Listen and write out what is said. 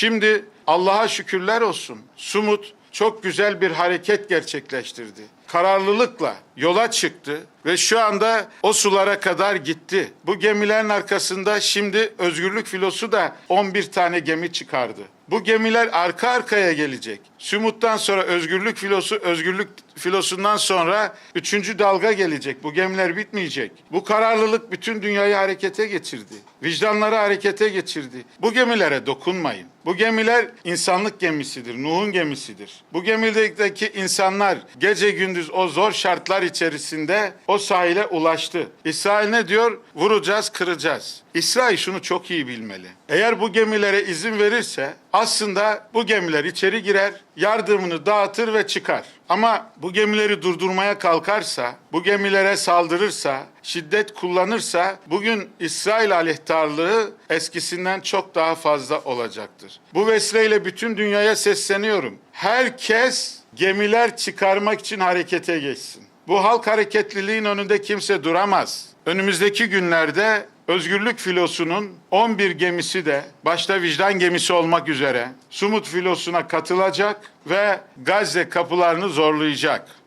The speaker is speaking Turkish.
Şimdi Allah'a şükürler olsun. Sumut çok güzel bir hareket gerçekleştirdi. Kararlılıkla yola çıktı ve şu anda o sulara kadar gitti. Bu gemilerin arkasında şimdi Özgürlük Filosu da 11 tane gemi çıkardı. Bu gemiler arka arkaya gelecek. Sumut'tan sonra Özgürlük Filosu, Özgürlük Filosu'ndan sonra üçüncü dalga gelecek. Bu gemiler bitmeyecek. Bu kararlılık bütün dünyayı harekete getirdi. Vicdanları harekete getirdi. Bu gemilere dokunmayın. Bu gemiler insanlık gemisidir, Nuh'un gemisidir. Bu gemideki insanlar gece gündüz o zor şartlar içerisinde o sahile ulaştı. İsrail ne diyor? Vuracağız, kıracağız. İsrail şunu çok iyi bilmeli. Eğer bu gemilere izin verirse aslında bu gemiler içeri girer, yardımını dağıtır ve çıkar. Ama bu gemileri durdurmaya kalkarsa, bu gemilere saldırırsa, şiddet kullanırsa bugün İsrail aleyhtarlığı eskisinden çok daha fazla olacaktır. Bu vesileyle bütün dünyaya sesleniyorum. Herkes gemiler çıkarmak için harekete geçsin. Bu halk hareketliliğin önünde kimse duramaz. Önümüzdeki günlerde Özgürlük filosunun 11 gemisi de başta vicdan gemisi olmak üzere Sumut filosuna katılacak ve Gazze kapılarını zorlayacak.